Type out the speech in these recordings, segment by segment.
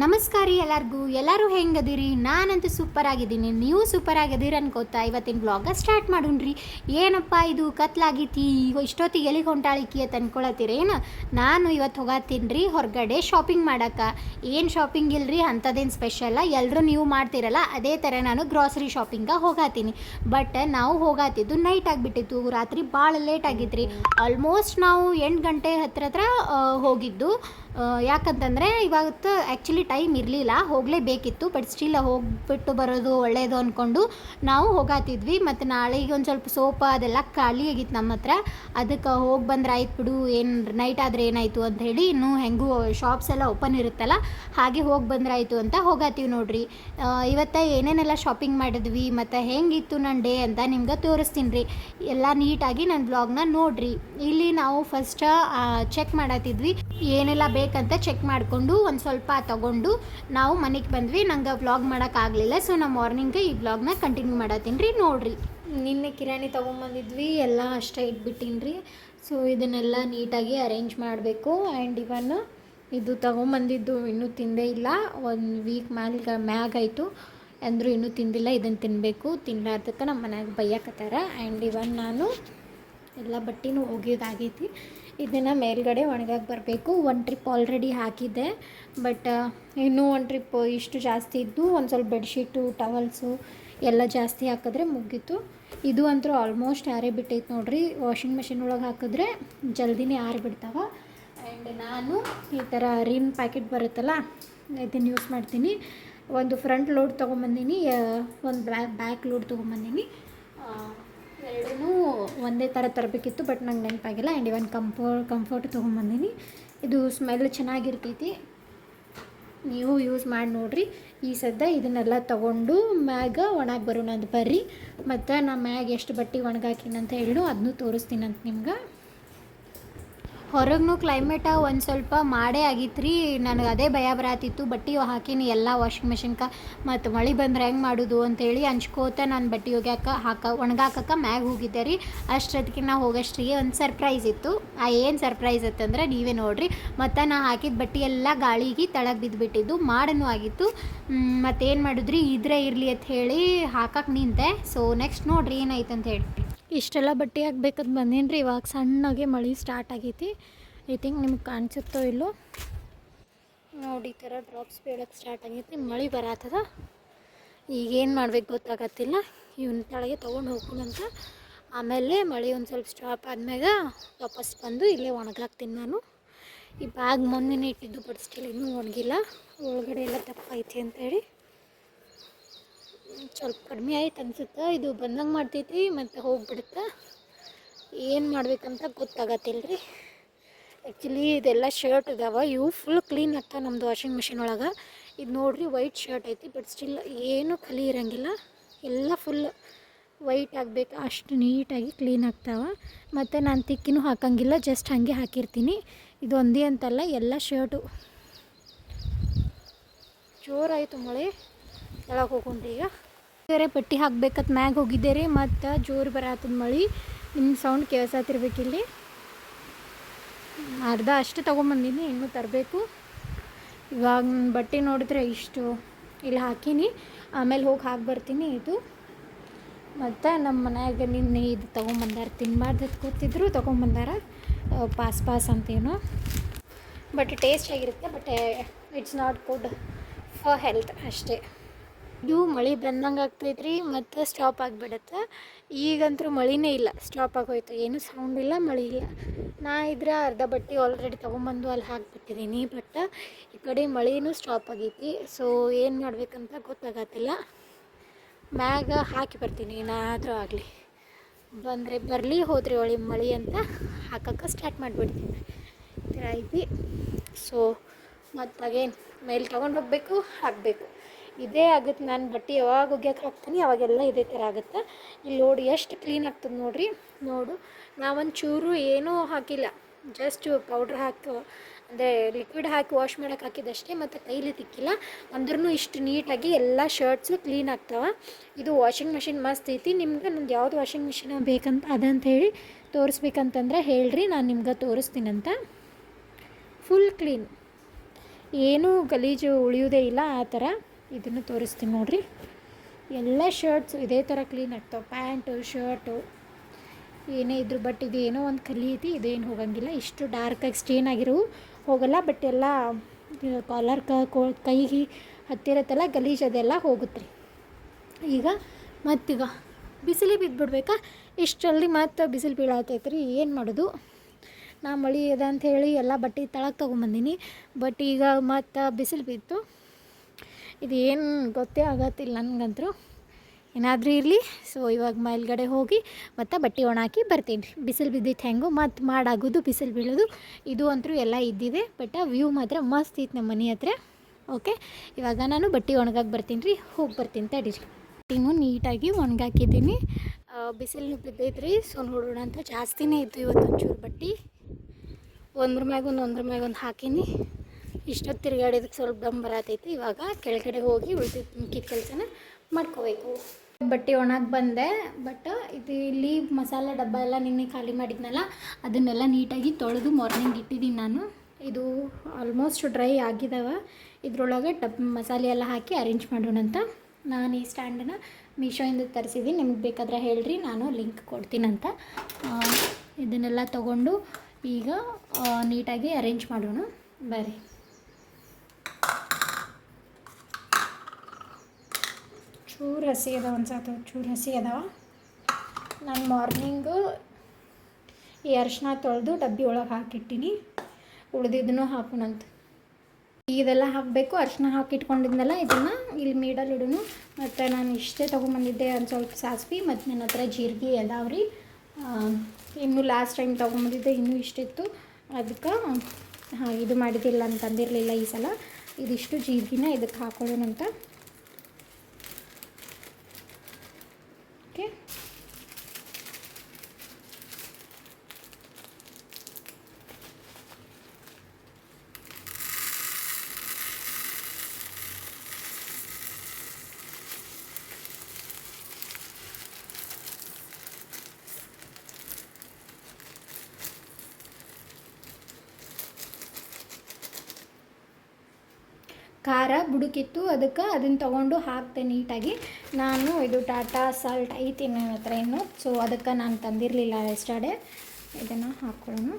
ನಮಸ್ಕಾರ ರೀ ಎಲ್ಲರಿಗೂ. ಎಲ್ಲರೂ ಹೆಂಗದಿರಿ? ನಾನಂತೂ ಸೂಪರ್ ಆಗಿದ್ದೀನಿ. ನೀವು ಸೂಪರ್ ಆಗಿದ್ದೀರಿ ಅನ್ಕೋತಾ ಇವತ್ತಿನ ಬ್ಲಾಗ ಸ್ಟಾರ್ಟ್ ಮಾಡೋಣ್ರಿ ಏನಪ್ಪ ಇದು ಕತ್ಲಾಗೈತಿ? ಈಗ ಇಷ್ಟೊತ್ತಿಗೆ ಎಲ್ಲಿಗೆ ಹೊಂಟಾಳಿಕಿ ಅಂತ ಅನ್ಕೊಳತ್ತೀರಿ ಏನು? ನಾನು ಇವತ್ತು ಹೋಗತ್ತೀನಿ ಹೊರಗಡೆ ಶಾಪಿಂಗ್ ಮಾಡಕ್ಕೆ ಏನು ಶಾಪಿಂಗ್ ಇಲ್ರಿ? ಅಂಥದ್ದೇನು ಸ್ಪೆಷಲ್ಲ ಎಲ್ಲರೂ ನೀವು ಮಾಡ್ತೀರಲ್ಲ, ಅದೇ ಥರ ನಾನು ಗ್ರಾಸರಿ ಶಾಪಿಂಗ ಹೋಗತ್ತೀನಿ ಬಟ್ ನಾವು ಹೋಗತ್ತಿದ್ದು ನೈಟ್ ಆಗಿಬಿಟ್ಟಿತ್ತು. ರಾತ್ರಿ ಭಾಳ ಲೇಟ್ ಆಗಿತ್ತು ರೀ ಆಲ್ಮೋಸ್ಟ್ ನಾವು ಎಂಟು ಗಂಟೆ ಹತ್ರ ಹತ್ರ ಹೋಗಿದ್ದು. ಯಾಕಂತಂದರೆ ಇವತ್ತು ಆ್ಯಕ್ಚುಲಿ ಟೈಮ್ ಇರಲಿಲ್ಲ, ಹೋಗಲೇಬೇಕಿತ್ತು ಬಟ್ ಸ್ಟಿಲ್ ಹೋಗ್ಬಿಟ್ಟು ಬರೋದು ಒಳ್ಳೆಯದು ಅಂದ್ಕೊಂಡು ನಾವು ಹೋಗಾತಿದ್ವಿ. ಮತ್ತು ನಾಳೆಗೆ ಒಂದು ಸ್ವಲ್ಪ ಸೋಪ ಅದೆಲ್ಲ ಖಾಲಿ ಆಗಿತ್ತು ನಮ್ಮ ಹತ್ರ. ಅದಕ್ಕೆ ಹೋಗಿ ಬಂದ್ರೆ ಆಯ್ತು ಬಿಡು, ಏನು ನೈಟ್ ಆದರೆ ಏನಾಯಿತು ಅಂತ ಹೇಳಿ ಇನ್ನೂ ಹೆಂಗೂ ಶಾಪ್ಸ್ ಎಲ್ಲ ಓಪನ್ ಇರುತ್ತಲ್ಲ, ಹಾಗೆ ಹೋಗಿ ಬಂದ್ರೆ ಆಯಿತು ಅಂತ ಹೋಗಾತೀವಿ ನೋಡ್ರಿ. ಇವತ್ತು ಏನೇನೆಲ್ಲ ಶಾಪಿಂಗ್ ಮಾಡಿದ್ವಿ, ಮತ್ತು ಹೆಂಗಿತ್ತು ನನ್ನ ಡೇ ಅಂತ ನಿಮ್ಗೆ ತೋರಿಸ್ತೀನಿ ರೀ ಎಲ್ಲ ನೀಟಾಗಿ ನನ್ನ ಬ್ಲಾಗ್ನ ನೋಡ್ರಿ. ಇಲ್ಲಿ ನಾವು ಫಸ್ಟ್ ಚೆಕ್ ಮಾಡತ್ತಿದ್ವಿ ಏನೆಲ್ಲ ಬೇಕಂತ ಚೆಕ್ ಮಾಡಿಕೊಂಡು ಒಂದು ಸ್ವಲ್ಪ ತಗೊಂಡು ನಾವು ಮನೆಗೆ ಬಂದ್ವಿ. ನಂಗೆ ವ್ಲಾಗ್ ಮಾಡೋಕ್ಕಾಗಲಿಲ್ಲ ಸೊ ನಾ ಮಾರ್ನಿಂಗ್ ಈ ವ್ಲಾಗ್ನ ಕಂಟಿನ್ಯೂ ಮಾಡತ್ತೀನಿ ರೀ. ನೋಡಿರಿ. ನಿನ್ನೆ ಕಿರಾಣಿ ತೊಗೊಂಬಂದಿದ್ವಿ. ಎಲ್ಲ ಅಷ್ಟೇ ಇಟ್ಬಿಟ್ಟೀನಿ ರೀ. ಸೊ ಇದನ್ನೆಲ್ಲ ನೀಟಾಗಿ ಅರೇಂಜ್ ಮಾಡಬೇಕು. ಆ್ಯಂಡ್ ಇವನ್ ಇದು ತೊಗೊಂಬಂದಿದ್ದು ಇನ್ನೂ ತಿಂದೇ ಇಲ್ಲ. ಒಂದು ವೀಕ್ ಮ್ಯಾಲ ಮ್ಯಾಗಾಯಿತು ಅಂದರೂ ಇನ್ನೂ ತಿಂದಿಲ್ಲ. ಇದನ್ನು ತಿನ್ನಬೇಕು ತಿನ್ನಾರ್ದಕ್ಕೆ ನಮ್ಮ ಮನೆಯಾಗ ಬೈಯಕತ್ತಾರ. ಆ್ಯಂಡ್ ಇವನ್ ನಾನು ಎಲ್ಲ ಬಟ್ಟೆನೂ ಒಗೆಯೋದಾಗೈತಿ ಇದನ್ನು ಮೇಲ್ಗಡೆ ಒಣಗಕ್ಕೆ ಬರಬೇಕು. ಒಂದು ಟ್ರಿಪ್ ಆಲ್ರೆಡಿ ಹಾಕಿದ್ದೆ. ಬಟ್ ಇನ್ನೂ ಒಂದು ಟ್ರಿಪ್ ಇಷ್ಟು ಜಾಸ್ತಿ ಇದ್ದು, ಒಂದು ಸ್ವಲ್ಪ ಬೆಡ್ಶೀಟು ಟವಲ್ಸು ಎಲ್ಲ ಜಾಸ್ತಿ ಹಾಕಿದ್ರೆ ಮುಗೀತು. ಇದು ಅಂತೂ ಆಲ್ಮೋಸ್ಟ್ ಆರೇ ಬಿಟ್ಟೈತೆ ನೋಡಿರಿ. ವಾಷಿಂಗ್ ಮೆಷಿನ್ ಒಳಗೆ ಹಾಕಿದ್ರೆ ಜಲ್ದಿನೇ ಆರಿಬಿಡ್ತಾವ ಆ್ಯಂಡ್ ನಾನು ಈ ಥರ ರಿನ್ ಪ್ಯಾಕೆಟ್ ಬರುತ್ತಲ್ಲ, ಇದನ್ನು ಯೂಸ್ ಮಾಡ್ತೀನಿ. ಒಂದು ಫ್ರಂಟ್ ಲೋಡ್ ತೊಗೊಂಬಂದೀನಿ ಒಂದು ಬ್ಯಾಕ್ ಬ್ಯಾಕ್ ಲೋಡ್ ತೊಗೊಂಬಂದೀನಿ. ಒಂದೇ ಥರ ತರಬೇಕಿತ್ತು, ಬಟ್ ನಂಗೆ ನೆನಪಾಗಿಲ್ಲ. And even ಕಂಫೋ, comfort ತೊಗೊಂಬಂದೀನಿ. ಇದು ಸ್ಮೆಲ್ ಚೆನ್ನಾಗಿರ್ತೈತಿ. ನೀವು ಯೂಸ್ ಮಾಡಿ ನೋಡ್ರಿ. ಈ ಸದ್ದ ಇದನ್ನೆಲ್ಲ ತೊಗೊಂಡು ಮ್ಯಾಗ ಒಣಗಿ ಬರೋಣ ಅಂತ ಬರ್ರಿ. ಮತ್ತು ನಾ ಮ್ಯಾಗ ಎಷ್ಟು ಬಟ್ಟೆ ಒಣಗಾಕಿನಂತ ಹೇಳು ಅದನ್ನೂ ತೋರಿಸ್ತೀನಂತ ನಿಮ್ಗೆ. ಹೊರಗೂ ಕ್ಲೈಮೇಟ ಒಂದು ಸ್ವಲ್ಪ ಮಾಡೇ ಆಗಿತ್ತು ರೀ ನನಗೆ ಅದೇ ಭಯ ಬರತ್ತಿತ್ತು ಬಟ್ಟೆ ಹಾಕೀನಿ, ಎಲ್ಲ ವಾಷಿಂಗ್ ಮಿಷಿನ್ಗೆ ಮತ್ತು ಮಳೆ ಬಂದ್ರೆ ಹೆಂಗೆ ಮಾಡೋದು ಅಂತೇಳಿ ಹಂಚ್ಕೋತ ನಾನು ಬಟ್ಟೆ ಒಗ್ಯಾಕ, ಹಾಕ ಒಣಗಾಕಕ್ಕೆ ಮ್ಯಾಗ ಹೋಗಿದ್ದೆ ರೀ. ಅಷ್ಟೊತ್ತಿಗೆ ನಾ ಹೋಗೋಷ್ಟಿಗೆ ಒಂದು ಸರ್ಪ್ರೈಸ್ ಇತ್ತು. ಆ ಏನು ಸರ್ಪ್ರೈಸ್ ಇತ್ತಂದ್ರೆ ನೀವೇ ನೋಡ್ರಿ. ಮತ್ತು ನಾ ಹಾಕಿದ ಬಟ್ಟೆ ಎಲ್ಲ ಗಾಳಿಗೆ ತಳಗೆ ಬಿದ್ದುಬಿಟ್ಟಿದ್ದು ಮಾಡನೂ ಆಗಿತ್ತು. ಮತ್ತೇನು ಮಾಡಿದ್ರಿ? ಇದ್ರೆ ಇರಲಿ ಅಂತ ಹೇಳಿ ಹಾಕಕ್ಕೆ ನಿಂತೆ. ಸೊ ನೆಕ್ಸ್ಟ್ ನೋಡ್ರಿ ಏನಾಯ್ತು ಅಂತ ಹೇಳಿ. ಇಷ್ಟೆಲ್ಲ ಬಟ್ಟೆ ಹಾಕ್ಬೇಕಂತ ಬಂದೇನು ರೀ ಇವಾಗ ಸಣ್ಣಗೆ ಮಳೆ ಸ್ಟಾರ್ಟ್ ಆಗೈತಿ. ಐ ಥಿಂಕ್ ನಿಮ್ಗೆ ಕಾಣಿಸುತ್ತೋ ಇಲ್ಲೋ? ನೋಡಿ, ಈ ಥರ ಡ್ರಾಪ್ಸ್ ಬೀಳಕ್ಕೆ ಸ್ಟಾರ್ಟ್ ಆಗೈತಿ, ಮಳೆ ಬರತ್ತದ ಈಗೇನು ಮಾಡ್ಬೇಕು ಗೊತ್ತಾಗತ್ತಿಲ್ಲ. ಇವನ್ ತಳಗೆ ತೊಗೊಂಡು ಹೋಗೋಣಂತ ಆಮೇಲೆ ಮಳೆ ಒಂದು ಸ್ವಲ್ಪ ಸ್ಟಾಪ್ ಆದ್ಮ್ಯಾಗ ವಾಪಸ್ ಬಂದು ಇಲ್ಲೇ ಒಣಗಾಕ್ತೀನಿ ನಾನು. ಈ ಬ್ಯಾಗ್ ಮೊನ್ನೆ ಇಟ್ಟಿದ್ದು, ಬಟ್ ಇನ್ನೂ ಒಣಗಿಲ್ಲ. ಒಳಗಡೆ ಎಲ್ಲ ದಪ್ಪ ಐತಿ ಅಂತೇಳಿ. ಸ್ವಲ್ಪ ಕಡಿಮೆ ಆಯ್ತು ಅನ್ಸುತ್ತೆ, ಇದು ಬಂದಂಗೆ ಮಾಡ್ತೈತಿ ಮತ್ತು ಹೋಗ್ಬಿಡುತ್ತೆ. ಏನು ಮಾಡ್ಬೇಕಂತ ಗೊತ್ತಾಗತ್ತಿಲ್ಲ ರೀ ಆ್ಯಕ್ಚುಲಿ ಇದೆಲ್ಲ ಶರ್ಟ್ ಇದಾವೆ, ಇವು ಫುಲ್ ಕ್ಲೀನ್ ಆಗ್ತಾವೆ ನಮ್ಮದು ವಾಷಿಂಗ್ ಮಿಷಿನ್ ಒಳಗೆ. ಇದು ನೋಡ್ರಿ ವೈಟ್ ಶರ್ಟ್ ಐತಿ ಬಟ್ ಸ್ಟಿಲ್ ಏನೂ ಖಾಲಿ ಇರಂಗಿಲ್ಲ. ಎಲ್ಲ ಫುಲ್ ವೈಟ್ ಆಗಬೇಕು, ಅಷ್ಟು ನೀಟಾಗಿ ಕ್ಲೀನ್ ಆಗ್ತಾವೆ. ಮತ್ತು ನಾನು ತಿಕ್ಕಿನೂ ಹಾಕಂಗಿಲ್ಲ ಜಸ್ಟ್ ಹಾಗೆ ಹಾಕಿರ್ತೀನಿ. ಇದು ಒಂದೇ ಅಂತಲ್ಲ, ಎಲ್ಲ ಶರ್ಟು ಜೋರಾಯಿತು ಮಳೆ. ಕೆಳಗೆ ಹೋಗುಂಡ್ರಿ ಈಗ. ಬೇರೆ ಪಟ್ಟಿ ಹಾಕ್ಬೇಕಂತ ಮ್ಯಾಗ ಹೋಗಿದ್ದೆ ರೀ, ಮತ್ತು ಜೋರು ಬರತ್ತದ ಮಳೆ. ನಿಮ್ಮ ಸೌಂಡ್ ಕೇಳ್ಸತ್ತಿರ್ಬೇಕಿಲ್ಲಿ ಅರ್ಧ ಅಷ್ಟು ತೊಗೊಂಬಂದೀನಿ, ಇನ್ನೂ ತರಬೇಕು. ಇವಾಗ ಬಟ್ಟೆ ನೋಡಿದ್ರೆ ಇಷ್ಟು ಇಲ್ಲಿ ಹಾಕೀನಿ. ಆಮೇಲೆ ಹೋಗಿ ಹಾಕಿ ಬರ್ತೀನಿ ಇದು. ಮತ್ತು ನಮ್ಮ ಮನ್ಯಾಗ ನಿನ್ನೆ ಇದು ತೊಗೊಂಬಂದಾರ ತಿನ್ಬಾರ್ದು ಕೂತಿದ್ರು ತೊಗೊಂಬಂದಾರ. ಪಾಸ್ ಪಾಸ್ ಅಂತೇನು. ಬಟ್ ಟೇಸ್ಟ್ ಆಗಿರುತ್ತೆ, but, it's not good for health ಅಷ್ಟೇ. ಇದು ಮಳೆ ಬಂದಂಗೆ ಆಗ್ತೈತ್ರಿ, ಮತ್ತು ಸ್ಟಾಪ್ ಆಗಿಬಿಡತ್ತೆ. ಈಗಂತೂ ಮಳಿನೇ ಇಲ್ಲ ಸ್ಟಾಪ್ ಆಗೋಯ್ತು. ಏನು ಸೌಂಡ್ ಇಲ್ಲ, ಮಳೆ ಇಲ್ಲ. ನಾ ಇದ್ರೆ ಅರ್ಧ ಬಟ್ಟೆ ಆಲ್ರೆಡಿ ತೊಗೊಂಬಂದು ಅಲ್ಲಿ ಹಾಕಿಬಿಟ್ಟಿದ್ದೀನಿ ಬಟ್ ಈ ಕಡೆ ಮಳೆನೂ ಸ್ಟಾಪ್ ಆಗೈತಿ. ಸೊ ಏನು ಮಾಡ್ಬೇಕಂತ ಗೊತ್ತಾಗತ್ತಿಲ್ಲ. ಮ್ಯಾಗ ಹಾಕಿ ಬರ್ತೀನಿ, ಏನಾದರೂ ಆಗಲಿ. ಬಂದರೆ ಬರಲಿ, ಹೋದ್ರಿ ಒಳಿ ಮಳೆ ಅಂತ ಹಾಕಕ್ಕೆ ಸ್ಟಾರ್ಟ್ ಮಾಡಿಬಿಡ್ತೀನಿ. ಈ ಥರ ಐತಿ ಸೊ ಮತ್ತು ಅಗೇನ್ ಮೇಲೆ ತೊಗೊಂಡು ಹೋಗಬೇಕು, ಹಾಕಬೇಕು. ಇದೇ ಆಗುತ್ತೆ. ನಾನು ಬಟ್ಟೆ ಯಾವಾಗ ಒಗ್ಯಕ್ಕೆ ಹಾಕ್ತೀನಿ, ಅವಾಗೆಲ್ಲ ಇದೇ ಥರ ಆಗುತ್ತೆ. ಇಲ್ಲಿ ನೋಡಿ ಎಷ್ಟು ಕ್ಲೀನ್ ಆಗ್ತದೆ ನೋಡಿರಿ. ನೋಡು ನಾವೊಂದು ಚೂರು ಏನೂ ಹಾಕಿಲ್ಲ. ಜಸ್ಟ್ ಪೌಡ್ರ್ ಹಾಕಿ, ಅಂದರೆ ಲಿಕ್ವಿಡ್ ಹಾಕಿ ವಾಶ್ ಮಾಡೋಕೆ ಹಾಕಿದಷ್ಟೇ, ಮತ್ತು ಕೈಲಿ ತಿಕ್ಕಿಲ್ಲ. ಅಂದ್ರೂ ಇಷ್ಟು ನೀಟಾಗಿ ಎಲ್ಲ ಶರ್ಟ್ಸು ಕ್ಲೀನ್ ಆಗ್ತಾವೆ. ಇದು ವಾಷಿಂಗ್ ಮಿಷಿನ್ ಮಸ್ತ್ ಐತಿ. ನಿಮ್ಗೆ ನಂದು ಯಾವ್ದು ವಾಷಿಂಗ್ ಮಿಷಿನ್ ಬೇಕಂತ ಅದಂತ ಹೇಳಿ ತೋರಿಸ್ಬೇಕಂತಂದ್ರೆ ಹೇಳ್ರಿ, ನಾನು ನಿಮ್ಗೆ ತೋರಿಸ್ತೀನಂತ. ಫುಲ್ ಕ್ಲೀನ್ ಏನೂ ಗಲೀಜು ಉಳಿಯೋದೇ ಇಲ್ಲ ಆ ಥರ. ಇದನ್ನು ತೋರಿಸ್ತೀನಿ ನೋಡಿರಿ. ಎಲ್ಲ ಶರ್ಟ್ಸ್ ಇದೇ ಥರ ಕ್ಲೀನ್ ಆಗ್ತಾವೆ. ಪ್ಯಾಂಟು ಶರ್ಟು ಏನೇ ಇದ್ರು ಬಟ್ ಇದು ಏನೋ ಒಂದು ಕಲಿ ಐತಿ, ಇದೇನು ಹೋಗಂಗಿಲ್ಲ. ಇಷ್ಟು ಡಾರ್ಕಾಗಿ ಸ್ಟೇನ್ ಆಗಿರೋವು ಹೋಗಲ್ಲ ಬಟ್ ಎಲ್ಲ ಕಾಲರ್ ಕೈಗೆ ಹತ್ತಿರತ್ತೆಲ್ಲ ಗಲೀಜು ಅದೆಲ್ಲ ಹೋಗುತ್ತೆ ರೀ ಈಗ ಮತ್ತೀಗ ಬಿಸಿಲಿ ಬಿದ್ದುಬಿಡ್ಬೇಕಾ ಇಷ್ಟು ಜಲ್ದಿ ಮತ್ತೆ ಬಿಸಿಲು ಬೀಳತ್ತೈತೆ ರೀ ಏನು ಮಾಡೋದು? ನಾ ಮಳೆ ಅಂತ ಹೇಳಿ ಎಲ್ಲ ಬಟ್ಟೆ ತಳಕ್ಕೆ ತೊಗೊಂಬಂದೀನಿ. ಬಟ್ ಈಗ ಮತ್ತು ಬಿಸಿಲು ಬಿತ್ತು. ಇದು ಏನು ಗೊತ್ತೇ ಆಗತ್ತಿಲ್ಲ ನನಗಂತರೂ. ಏನಾದರೂ ಇರಲಿ ಸೊ ಇವಾಗ ಮೇಲ್ಗಡೆ ಹೋಗಿ ಮತ್ತು ಬಟ್ಟೆ ಒಣಾಕಿ ಬರ್ತೀನಿ. ರೀ ಬಿಸಿಲು ಬಿದ್ದಿತ್ತು ಹೆಂಗೋ ಮತ್ತು ಮಾಡಾಗೋದು, ಬಿಸಿಲು ಬೀಳೋದು, ಇದು ಅಂತೂ ಎಲ್ಲ ಇದ್ದಿದೆ ಬಟ್ ವ್ಯೂ ಮಾತ್ರ ಮಸ್ತ್ ಇತ್ತು ನಮ್ಮ ಮನೆ ಹತ್ರ. ಓಕೆ ಇವಾಗ ನಾನು ಬಟ್ಟೆ ಒಣಗಾಕಿ ಬರ್ತೀನಿ ರೀ, ಹೋಗಿ ಬರ್ತೀನಿ ತಡೀರಿ. ಬಟ್ಟೆನೂ ನೀಟಾಗಿ ಒಣಗಾಕಿದ್ದೀನಿ. ಬಿಸಿಲು ಬಿದ್ದೈತ್ರಿ ಸೊ ನೋಡೋಣ ಅಂತ ಜಾಸ್ತಿನೇ ಇತ್ತು ಇವತ್ತು ಒಂಚೂರು ಬಟ್ಟೆ. ಒಂದ್ರ ಮ್ಯಾಗ ಒಂದು, ಒಂದ್ರ ಮ್ಯಾಗ ಒಂದು ಹಾಕೀನಿ. ಇಷ್ಟೊತ್ತು ತಿರುಗಾಡಿದಕ್ಕೆ ಸ್ವಲ್ಪ ದಮ್ ಬರತೈತಿ. ಇವಾಗ ಕೆಳಗಡೆ ಹೋಗಿ ಉಳಿದಿದ್ದು ಮಿಕ್ಕಿದ ಕೆಲಸನ ಮಾಡ್ಕೋಬೇಕು. ಬಟ್ಟೆ ಒಣಗಿ ಬಂದೆ ಬಟ್ ಇದು ಇಲ್ಲಿ ಮಸಾಲೆ ಡಬ್ಬ ಎಲ್ಲ ನಿನ್ನೆ ಖಾಲಿ ಮಾಡಿದ್ನಲ್ಲ, ಅದನ್ನೆಲ್ಲ ನೀಟಾಗಿ ತೊಳೆದು ಮಾರ್ನಿಂಗ್ ಇಟ್ಟಿದ್ದೀನಿ ನಾನು. ಇದು ಆಲ್ಮೋಸ್ಟ್ ಡ್ರೈ ಆಗಿದಾವ. ಇದ್ರೊಳಗೆ ಡಬ್ ಮಸಾಲೆ ಎಲ್ಲ ಹಾಕಿ ಅರೇಂಜ್ ಮಾಡೋಣ ಅಂತ ನಾನು ಈ ಸ್ಟ್ಯಾಂಡನ್ನ ಮೀಶೋಯಿಂದ ತರಿಸಿದ್ದೀನಿ. ನಿಮ್ಗೆ ಬೇಕಾದ್ರೆ ಹೇಳ್ರಿ, ನಾನು ಲಿಂಕ್ ಕೊಡ್ತೀನಂತ ಇದನ್ನೆಲ್ಲ ತಗೊಂಡು ಈಗ ನೀಟಾಗಿ ಅರೇಂಜ್ ಮಾಡೋಣ. ಬರ್ರಿ. ಚೂರು ಹಸಿ ಅದಾವ ಅನ್ಸತ್ತೆ ಚೂರು ಹಸಿ ಅದಾವ. ನಾನು ಮಾರ್ನಿಂಗು ಈ ಅರಿಶಿನ ತೊಳೆದು ಡಬ್ಬಿ ಒಳಗೆ ಹಾಕಿಟ್ಟಿನಿ. ಉಳಿದಿದ್ದನ್ನು ಹಾಕೋಣಂತ ಇದೆಲ್ಲ ಹಾಕಬೇಕು ಅರಿಶಿನ ಹಾಕಿಟ್ಕೊಂಡಿದ್ನಲ್ಲ ಇದನ್ನು ಇಲ್ಲಿ ಮಿಡಲ್ ಇಡೋನು. ಮತ್ತು ನಾನು ಇಷ್ಟೇ ತೊಗೊಂಬಂದಿದ್ದೆ ಒಂದು ಸ್ವಲ್ಪ ಸಾಸ್ವಿ, ಮತ್ತು ನನ್ನ ಹತ್ರ ಜೀರಿಗೆ ಅದಾವ್ರಿ ಇನ್ನೂ ಲಾಸ್ಟ್ ಟೈಮ್ ತೊಗೊಂಬಂದಿದ್ದೆ, ಇನ್ನೂ ಇಷ್ಟಿತ್ತು. ಅದಕ್ಕೆ ಹಾಂ, ಇದು ಮಾಡಿದ್ದಿಲ್ಲ ಅಂತಂದಿರಲಿಲ್ಲ ಈ ಸಲ. ಇದಿಷ್ಟು ಜೀರಿಗೆನ ಇದಕ್ಕೆ ಹಾಕೊಳ್ಳೋಣಂತ. ಖಾರ ಬುಡುಕಿತ್ತು, ಅದಕ್ಕೆ ಅದನ್ನು ತೊಗೊಂಡು ಹಾಕ್ತೆ ನೀಟಾಗಿ. ನಾನು ಇದು ಟಾಟಾ ಸಾಲ್ಟ್ ಐತಿ ನನ್ನ ಹತ್ರ ಇನ್ನು. ಸೊ ಅದಕ್ಕೆ ನಾನು ತಂದಿರಲಿಲ್ಲ ಎಸ್ಟರ್ಡೇ ಇದನ್ನು ಹಾಕ್ಕೊಳ್ಳೋಣ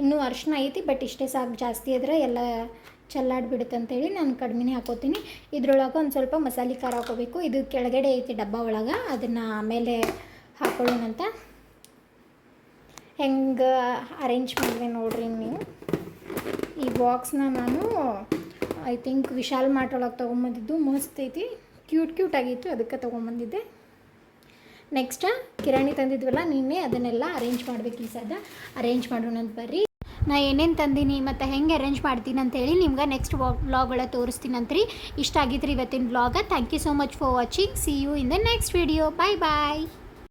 ಇನ್ನೂ ಅರಿಶಿನ ಐತಿ ಬಟ್ ಇಷ್ಟೇ ಸಾಕು. ಜಾಸ್ತಿ ಆದರೆ ಎಲ್ಲ ಚೆಲ್ಲಾಡ್ಬಿಡುತ್ತೆ ಅಂತೇಳಿ ನಾನು ಕಡಿಮೆನೇ ಹಾಕೋತೀನಿ. ಇದ್ರೊಳಗೆ ಒಂದು ಸ್ವಲ್ಪ ಮಸಾಲೆ ಖಾರ ಹಾಕೋಬೇಕು. ಇದು ಕೆಳಗಡೆ ಐತಿ ಡಬ್ಬ ಒಳಗೆ. ಅದನ್ನು ಆಮೇಲೆ ಹಾಕೊಳ್ಳೋಣಂತ ಹೆಂಗೆ ಅರೇಂಜ್ ಮಾಡಿದೆ ನೋಡ್ರಿ ನೀವು. ಈ ಬಾಕ್ಸ್ನ ನಾನು ಐ ಥಿಂಕ್ ವಿಶಾಲ್ ಮಾರ್ಟ್ ಒಳಗೆ ತೊಗೊಂಬಂದಿದ್ದು. ಮಸ್ತ್ ಐತಿ. ಕ್ಯೂಟ್ ಕ್ಯೂಟ್ ಆಗಿತ್ತು ಅದಕ್ಕೆ ತೊಗೊಂಬಂದಿದ್ದೆ. ನೆಕ್ಸ್ಟ್ ಕಿರಾಣಿ ತಂದಿದ್ವಲ್ಲ, ನಿನ್ನೆ ಅದನ್ನೆಲ್ಲ ಅರೇಂಜ್ ಮಾಡ್ಬೇಕು ಈ ಸದ. ಅರೇಂಜ್ ಮಾಡೋಣ ಬರ್ರಿ. ನಾ ಏನೇನು ತಂದೀನಿ ಮತ್ತು ಹೆಂಗೆ ಅರೇಂಜ್ ಮಾಡ್ತೀನಿ ಅಂತೇಳಿ ನಿಮ್ಗೆ ನೆಕ್ಸ್ಟ್ ವ್ಲಾಗ್ ಒಳಗೆ ತೋರಿಸ್ತೀನಿ ಅಂತ್ರಿ. ಇಷ್ಟ ಆಗಿದ್ರಿ ಇವತ್ತಿನ ವ್ಲಾಗ thank you so much for watching see you in the next video bye bye